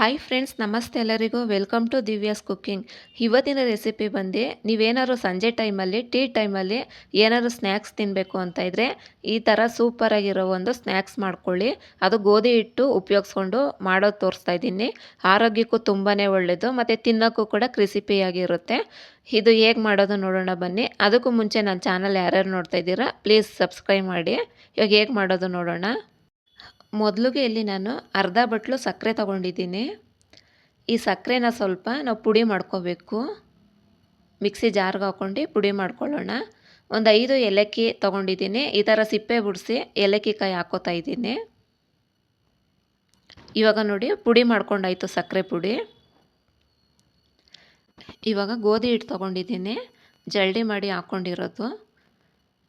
Hi friends ನಮಸ್ತೆ ಎಲ್ಲರಿಗೂ. Welcome to Divya's cooking ಇವತ್ತಿನ ರೆಸಿಪಿ ಬಂದು ನೀವೇನಾದ್ರು ಸಂಜೆ ಟೈಮಲ್ಲಿ ಟೀ ಟೈಮಲ್ಲಿ ಏನಾದ್ರು ಸ್ನ್ಯಾಕ್ಸ್ ತಿನ್ನಬೇಕು ಅಂತ ಇದ್ದರೆ ಈ ಥರ ಸೂಪರಾಗಿರೋ ಒಂದು ಸ್ನ್ಯಾಕ್ಸ್ ಮಾಡ್ಕೊಳ್ಳಿ. ಅದು ಗೋಧಿ ಹಿಟ್ಟು ಉಪಯೋಗಿಸ್ಕೊಂಡು ಮಾಡೋದು ತೋರಿಸ್ತಾ ಇದ್ದೀನಿ. ಆರೋಗ್ಯಕ್ಕೂ ತುಂಬಾ ಒಳ್ಳೆಯದು ಮತ್ತು ತಿನ್ನೋಕ್ಕೂ ಕೂಡ ಕ್ರಿಸಿಪಿಯಾಗಿರುತ್ತೆ ಇದು ಹೇಗೆ ಮಾಡೋದು ನೋಡೋಣ ಬನ್ನಿ. ಅದಕ್ಕೂ ಮುಂಚೆ ನನ್ನ ಚಾನಲ್ ಯಾರ್ಯಾರು ನೋಡ್ತಾ ಇದ್ದೀರಾ ಪ್ಲೀಸ್ ಸಬ್ಸ್ಕ್ರೈಬ್ ಮಾಡಿ. ಇವಾಗ ಹೇಗೆ ಮಾಡೋದು ನೋಡೋಣ. ಮೊದಲಿಗೆ ಇಲ್ಲಿ ನಾನು ಅರ್ಧ ಬಟ್ಲು ಸಕ್ಕರೆ ತಗೊಂಡಿದ್ದೀನಿ. ಈ ಸಕ್ಕರೆನ ಸ್ವಲ್ಪ ನಾವು ಪುಡಿ ಮಾಡ್ಕೋಬೇಕು. ಮಿಕ್ಸಿ ಜಾರ್ಗೆ ಹಾಕ್ಕೊಂಡು ಪುಡಿ ಮಾಡ್ಕೊಳ್ಳೋಣ. ಒಂದು ಐದು ಏಲಕ್ಕಿ ತೊಗೊಂಡಿದ್ದೀನಿ. ಈ ಥರ ಸಿಪ್ಪೆ ಬಿಡಿಸಿ ಏಲಕ್ಕಿ ಕಾಯಿ ಹಾಕೋತಾ ಇದ್ದೀನಿ. ಇವಾಗ ನೋಡಿ, ಪುಡಿ ಮಾಡ್ಕೊಂಡಾಯಿತು ಸಕ್ಕರೆ ಪುಡಿ. ಇವಾಗ ಗೋಧಿ ಹಿಟ್ಟು ತೊಗೊಂಡಿದ್ದೀನಿ. ಜಲ್ಡಿ ಮಾಡಿ ಹಾಕ್ಕೊಂಡಿರೋದು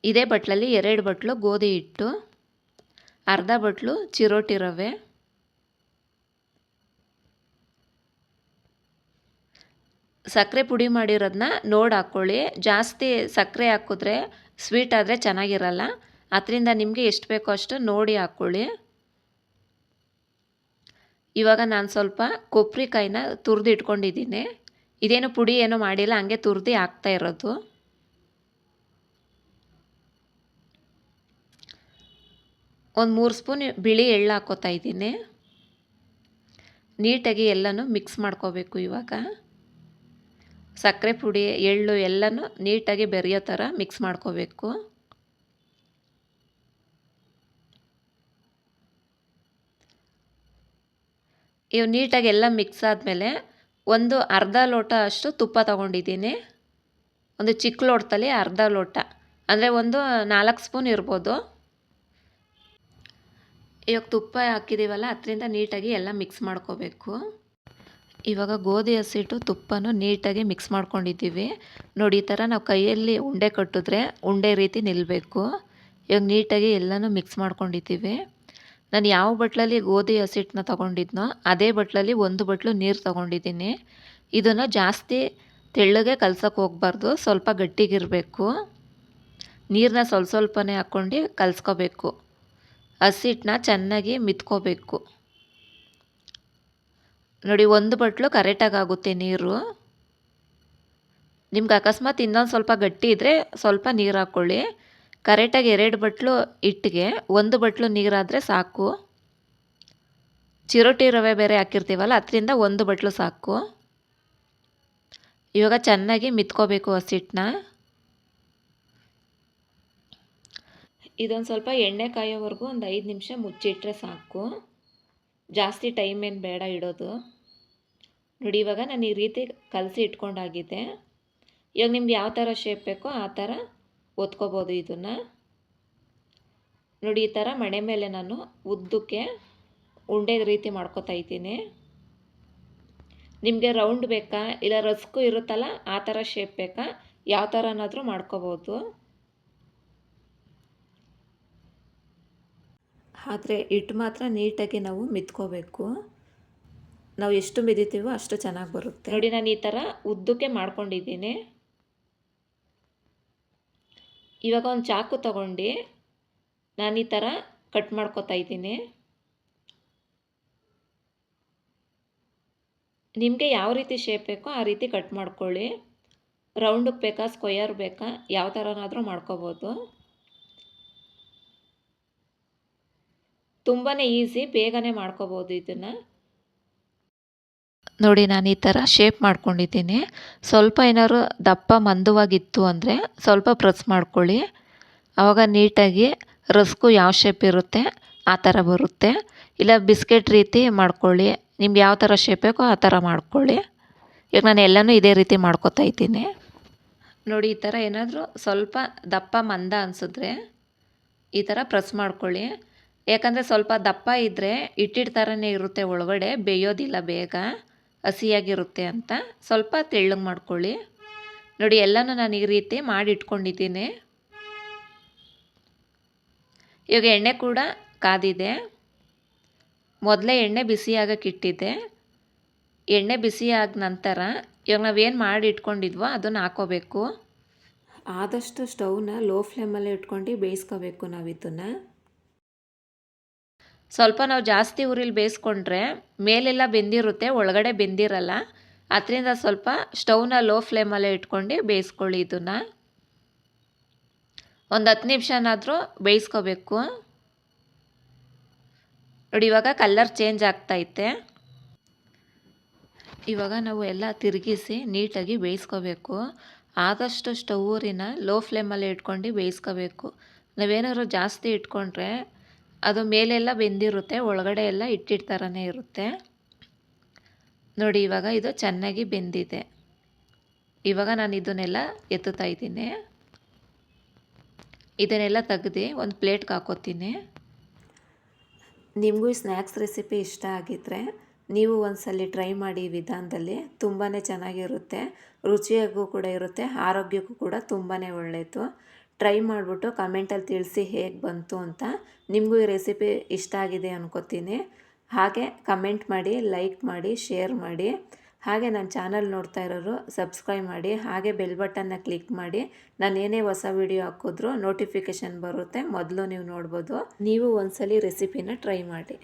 ಇದೇ ಬಟ್ಲಲ್ಲಿ ಎರಡು ಬಟ್ಲು ಗೋಧಿ ಹಿಟ್ಟು. ಅರ್ಧ ಬಟ್ಲು ಚಿರೋಟಿ ರವೆ. ಸಕ್ಕರೆ ಪುಡಿ ಮಾಡಿರೋದನ್ನ ನೋಡಿ ಹಾಕ್ಕೊಳ್ಳಿ ಜಾಸ್ತಿ ಸಕ್ಕರೆ ಹಾಕಿದ್ರೆ ಸ್ವೀಟ್ ಆದರೆ ಚೆನ್ನಾಗಿರಲ್ಲ. ಅದರಿಂದ ನಿಮಗೆ ಎಷ್ಟು ಬೇಕೋ ಅಷ್ಟು ನೋಡಿ ಹಾಕ್ಕೊಳ್ಳಿ ಇವಾಗ ನಾನು ಸ್ವಲ್ಪ ಕೊಬ್ಬರಿಕಾಯಿನ ತುರಿದು ಇಟ್ಕೊಂಡಿದ್ದೀನಿ. ಇದೇನು ಪುಡಿ ಏನೂ ಮಾಡಿಲ್ಲ, ಹಂಗೆ ತುರಿದು ಹಾಕ್ತಾ ಇರೋದು. ಒಂದು ಮೂರು ಸ್ಪೂನ್ ಬಿಳಿ ಎಳ್ಳು ಹಾಕೋತಾ ಇದ್ದೀನಿ. ನೀಟಾಗಿ ಎಲ್ಲನೂ ಮಿಕ್ಸ್ ಮಾಡ್ಕೋಬೇಕು ಇವಾಗ. ಸಕ್ಕರೆ ಪುಡಿ, ಎಳ್ಳು ಎಲ್ಲನೂ ನೀಟಾಗಿ ಬೆರೆಯೋ ಥರ ಮಿಕ್ಸ್ ಮಾಡ್ಕೋಬೇಕು. ಇವು ನೀಟಾಗಿ ಎಲ್ಲ ಮಿಕ್ಸ್ ಆದಮೇಲೆ ಒಂದು ಅರ್ಧ ಲೋಟ ಅಷ್ಟು ತುಪ್ಪ ತೊಗೊಂಡಿದ್ದೀನಿ. ಒಂದು ಚಿಕ್ಕ ಲೋಟದಲ್ಲಿ ಅರ್ಧ ಲೋಟ. ಅಂದರೆ ಒಂದು ನಾಲ್ಕು ಸ್ಪೂನ್ ಇರ್ಬೋದು. ಇವಾಗ ತುಪ್ಪ ಹಾಕಿದ್ದೀವಲ್ಲ ಅದರಿಂದ ನೀಟಾಗಿ ಎಲ್ಲ ಮಿಕ್ಸ್ ಮಾಡ್ಕೋಬೇಕು. ಇವಾಗ ಗೋಧಿ ಹಸಿಟ್ಟು ತುಪ್ಪನೂ ನೀಟಾಗಿ ಮಿಕ್ಸ್ ಮಾಡ್ಕೊಂಡಿದ್ದೀವಿ. ನೋಡಿ, ಈ ಥರ ನಾವು ಕೈಯಲ್ಲಿ ಉಂಡೆ ಕಟ್ಟಿದ್ರೆ ಉಂಡೆ ರೀತಿ ನಿಲ್ಲಬೇಕು ಇವಾಗ ನೀಟಾಗಿ ಎಲ್ಲನೂ ಮಿಕ್ಸ್ ಮಾಡ್ಕೊಂಡಿದ್ದೀವಿ. ನಾನು ಯಾವ ಬಟ್ಲಲ್ಲಿ ಗೋಧಿ ಹಸಿಟ್ಟನ್ನ ತೊಗೊಂಡಿದ್ನೋ, ಅದೇ ಬಟ್ಲಲ್ಲಿ ಒಂದು ಬಟ್ಲು ನೀರು ತೊಗೊಂಡಿದ್ದೀನಿ. ಇದನ್ನು ಜಾಸ್ತಿ ತೆಳ್ಳಗೆ ಕಲ್ಸೋಕೆ ಹೋಗ್ಬಾರ್ದು, ಸ್ವಲ್ಪ ಗಟ್ಟಿಗಿರಬೇಕು. ನೀರನ್ನ ಸ್ವಲ್ಪ ಸ್ವಲ್ಪನೇ ಹಾಕ್ಕೊಂಡು ಕಲಿಸ್ಕೋಬೇಕು. ಹಸಿಟ್ಟನ್ನ ಚೆನ್ನಾಗಿ ಮಿತ್ಕೋಬೇಕು. ನೋಡಿ, ಒಂದು ಬಟ್ಲು ಕರೆಕ್ಟಾಗಿ ಆಗುತ್ತೆ ನೀರು. ನಿಮ್ಗೆ ಅಕಸ್ಮಾತ್ ಇನ್ನೊಂದು ಸ್ವಲ್ಪ ಗಟ್ಟಿ ಇದ್ದರೆ ಸ್ವಲ್ಪ ನೀರು ಹಾಕ್ಕೊಳ್ಳಿ. ಕರೆಕ್ಟಾಗಿ ಎರಡು ಬಟ್ಲು ಹಿಟ್ಟಿಗೆ ಒಂದು ಬಟ್ಲು ನೀರಾದರೆ ಸಾಕು. ಚಿರೋಟಿ ರವೆ ಬೇರೆ ಹಾಕಿರ್ತೀವಲ್ಲ, ಅದರಿಂದ ಒಂದು ಬಟ್ಲು ಸಾಕು. ಇವಾಗ ಚೆನ್ನಾಗಿ ಮಿತ್ಕೋಬೇಕು ಹಸಿಟ್ಟನ್ನ ಇದೊಂದು ಸ್ವಲ್ಪ ಎಣ್ಣೆ ಕಾಯೋವರೆಗೂ ಒಂದು ಐದು ನಿಮಿಷ ಮುಚ್ಚಿಟ್ಟರೆ ಸಾಕು. ಜಾಸ್ತಿ ಟೈಮ್ ಏನು ಬೇಡ ಇಡೋದು. ನೋಡಿ, ಇವಾಗ ನಾನು ಈ ರೀತಿ ಕಲಸಿ ಇಟ್ಕೊಂಡಾಗಿದೆ ಇವಾಗ ನಿಮ್ಗೆ ಯಾವ ಥರ ಶೇಪ್ ಬೇಕೋ ಆ ಥರ ಒತ್ಕೋಬೋದು ಇದನ್ನು. ನೋಡಿ, ಈ ಥರ ಮಣೆ ಮೇಲೆ ನಾನು ಉದ್ದಕ್ಕೆ ಉಂಡೆ ರೀತಿ ಮಾಡ್ಕೋತಾ ಇದ್ದೀನಿ. ನಿಮಗೆ ರೌಂಡ್ ಬೇಕಾ? ಇಲ್ಲ, ರಸ್ಕು ಇರುತ್ತಲ್ಲ, ಆ ಥರ ಶೇಪ್ ಬೇಕಾ? ಯಾವ ಥರನಾದರೂ ಮಾಡ್ಕೋಬೋದು. ಆದರೆ ಹಿಟ್ಟು ಮಾತ್ರ ನೀಟಾಗಿ ನಾವು ಮಿತ್ಕೋಬೇಕು. ನಾವು ಎಷ್ಟು ಮಿದಿತೀವೋ ಅಷ್ಟು ಚೆನ್ನಾಗಿ ಬರುತ್ತೆ. ನೋಡಿ ನಾನು ಈ ಥರ ಉದ್ದಕ್ಕೆ ಮಾಡ್ಕೊಂಡಿದ್ದೀನಿ. ಇವಾಗ ಒಂದು ಚಾಕು ತಗೊಂಡು ನಾನು ಈ ಥರ ಕಟ್ ಮಾಡ್ಕೋತಾ ಇದ್ದೀನಿ. ನಿಮಗೆ ಯಾವ ರೀತಿ ಶೇಪ್ ಬೇಕೋ ಆ ರೀತಿ ಕಟ್ ಮಾಡ್ಕೊಳ್ಳಿ. ರೌಂಡಕ್ಕೆ ಬೇಕಾ ಸ್ಕ್ವಯರ್ ಬೇಕಾ, ಯಾವ ಥರನಾದರೂ ಮಾಡ್ಕೋಬೋದು. ತುಂಬಾ ಈಸಿ, ಬೇಗನೆ ಮಾಡ್ಕೋಬೋದು ಇದನ್ನು. ನೋಡಿ, ನಾನು ಈ ಥರ ಶೇಪ್ ಮಾಡ್ಕೊಂಡಿದ್ದೀನಿ. ಸ್ವಲ್ಪ ಏನಾದ್ರು ದಪ್ಪ ಮಂದವಾಗಿತ್ತು ಅಂದರೆ ಸ್ವಲ್ಪ ಪ್ರೆಸ್ ಮಾಡ್ಕೊಳ್ಳಿ. ಆವಾಗ ನೀಟಾಗಿ ರಸ್ಕು ಯಾವ ಶೇಪ್ ಇರುತ್ತೆ, ಆ ಥರ ಬರುತ್ತೆ. ಇಲ್ಲ ಬಿಸ್ಕೆಟ್ ರೀತಿ ಮಾಡ್ಕೊಳ್ಳಿ. ನಿಮ್ಗೆ ಯಾವ ಥರ ಶೇಪ್ ಬೇಕೋ ಆ ಥರ ಮಾಡ್ಕೊಳ್ಳಿ. ಈಗ ನಾನು ಎಲ್ಲನೂ ಇದೇ ರೀತಿ ಮಾಡ್ಕೊತಾ ಇದ್ದೀನಿ. ನೋಡಿ, ಈ ಥರ ಏನಾದರೂ ಸ್ವಲ್ಪ ದಪ್ಪ ಮಂದ ಅನಿಸಿದ್ರೆ ಈ ಥರ ಪ್ರೆಸ್ ಮಾಡ್ಕೊಳ್ಳಿ. ಯಾಕಂದರೆ ಸ್ವಲ್ಪ ದಪ್ಪ ಇದ್ದರೆ ಹಿಟ್ಟಿಟ್ಟು ಥರನೇ ಇರುತ್ತೆ ಒಳಗಡೆ, ಬೇಯೋದಿಲ್ಲ ಬೇಗ, ಹಸಿಯಾಗಿರುತ್ತೆ ಅಂತ. ಸ್ವಲ್ಪ ತೆಳ್ಳಗೆ ಮಾಡ್ಕೊಳ್ಳಿ. ನೋಡಿ, ಎಲ್ಲನೂ ನಾನು ಈ ರೀತಿ ಮಾಡಿ ಇಟ್ಕೊಂಡಿದ್ದೀನಿ ಇವಾಗ ಎಣ್ಣೆ ಕೂಡ ಕಾದಿದೆ. ಮೊದಲೇ ಎಣ್ಣೆ ಬಿಸಿ ಇಟ್ಟಿದ್ದೆ. ಎಣ್ಣೆ ಬಿಸಿ ಆದ ನಂತರ ಇವಾಗ ನಾವೇನು ಮಾಡಿ ಇಟ್ಕೊಂಡಿದ್ವೋ ಅದನ್ನು ಹಾಕೋಬೇಕು. ಆದಷ್ಟು ಸ್ಟವ್ನ ಲೋ ಫ್ಲೇಮಲ್ಲೇ ಇಟ್ಕೊಂಡು ಬೇಯಿಸ್ಕೋಬೇಕು ನಾವು ಇದನ್ನು ಸ್ವಲ್ಪ ನಾವು ಜಾಸ್ತಿ ಉರಿಲಿ ಬೇಯಿಸ್ಕೊಂಡ್ರೆ ಮೇಲೆಲ್ಲ ಬೆಂದಿರುತ್ತೆ, ಒಳಗಡೆ ಬೆಂದಿರಲ್ಲ. ಅದರಿಂದ ಸ್ವಲ್ಪ ಸ್ಟವ್ನ ಲೋ ಫ್ಲೇಮಲ್ಲೇ ಇಟ್ಕೊಂಡು ಬೇಯಿಸ್ಕೊಳ್ಳಿ ಇದನ್ನು. ಒಂದು ಹತ್ತು ನಿಮಿಷನಾದರೂ ಬೇಯಿಸ್ಕೋಬೇಕು. ನೋಡಿ, ಇವಾಗ ಕಲ್ಲರ್ ಚೇಂಜ್ ಆಗ್ತೈತೆ ಇವಾಗ ನಾವು ಎಲ್ಲ ತಿರುಗಿಸಿ ನೀಟಾಗಿ ಬೇಯಿಸ್ಕೋಬೇಕು. ಆದಷ್ಟು ಸ್ಟವ್ರಿನ ಲೋ ಫ್ಲೇಮಲ್ಲಿ ಇಟ್ಕೊಂಡು ಬೇಯಿಸ್ಕೋಬೇಕು. ನಾವೇನಾದ್ರು ಜಾಸ್ತಿ ಇಟ್ಕೊಂಡ್ರೆ ಅದು ಮೇಲೆಲ್ಲ ಬೆಂದಿರುತ್ತೆ, ಒಳಗಡೆ ಎಲ್ಲ ಇಟ್ಟಿಟ್ಟು ಥರನೇ ಇರುತ್ತೆ. ನೋಡಿ, ಇವಾಗ ಇದು ಚೆನ್ನಾಗಿ ಬೆಂದಿದೆ. ಇವಾಗ ನಾನು ಇದನ್ನೆಲ್ಲ ಎತ್ತುತ್ತಾ ಇದ್ದೀನಿ. ಇದನ್ನೆಲ್ಲ ತೆಗ್ದು ಒಂದು ಪ್ಲೇಟ್ಗೆ ಹಾಕೋತೀನಿ. ನಿಮಗೂ ಈ ಸ್ನ್ಯಾಕ್ಸ್ ರೆಸಿಪಿ ಇಷ್ಟ ಆಗಿದ್ದರೆ ನೀವು ಒಂದ್ಸಲಿ ಟ್ರೈ ಮಾಡಿ ವಿಧಾನದಲ್ಲಿ. ತುಂಬಾ ಚೆನ್ನಾಗಿರುತ್ತೆ. ರುಚಿಯಾಗೂ ಕೂಡ ಇರುತ್ತೆ, ಆರೋಗ್ಯಕ್ಕೂ ಕೂಡ ತುಂಬಾ ಒಳ್ಳೆಯದು. ಟ್ರೈ ಮಾಡಿಬಿಟ್ಟು ಕಮೆಂಟಲ್ಲಿ ತಿಳಿಸಿ ಹೇಗೆ ಬಂತು ಅಂತ ನಿಮಗೂ ಈ ರೆಸಿಪಿ ಇಷ್ಟ ಆಗಿದೆ ಅನ್ಕೋತೀನಿ. ಹಾಗೆ ಕಮೆಂಟ್ ಮಾಡಿ ಲೈಕ್ ಮಾಡಿ ಶೇರ್ ಮಾಡಿ. ಹಾಗೆ ನನ್ನ ಚಾನಲ್ ನೋಡ್ತಾ ಇರೋರು ಸಬ್ಸ್ಕ್ರೈಬ್ ಮಾಡಿ, ಹಾಗೆ ಬೆಲ್ ಬಟನ್ನ ಕ್ಲಿಕ್ ಮಾಡಿ. ನಾನು ಏನೇ ಹೊಸ ವಿಡಿಯೋ ಹಾಕಿದ್ರೂ ನೋಟಿಫಿಕೇಷನ್ ಬರುತ್ತೆ, ಮೊದಲು ನೀವು ನೋಡ್ಬೋದು. ನೀವು ಒಂದ್ಸಲಿ ರೆಸಿಪಿನ ಟ್ರೈ ಮಾಡಿ.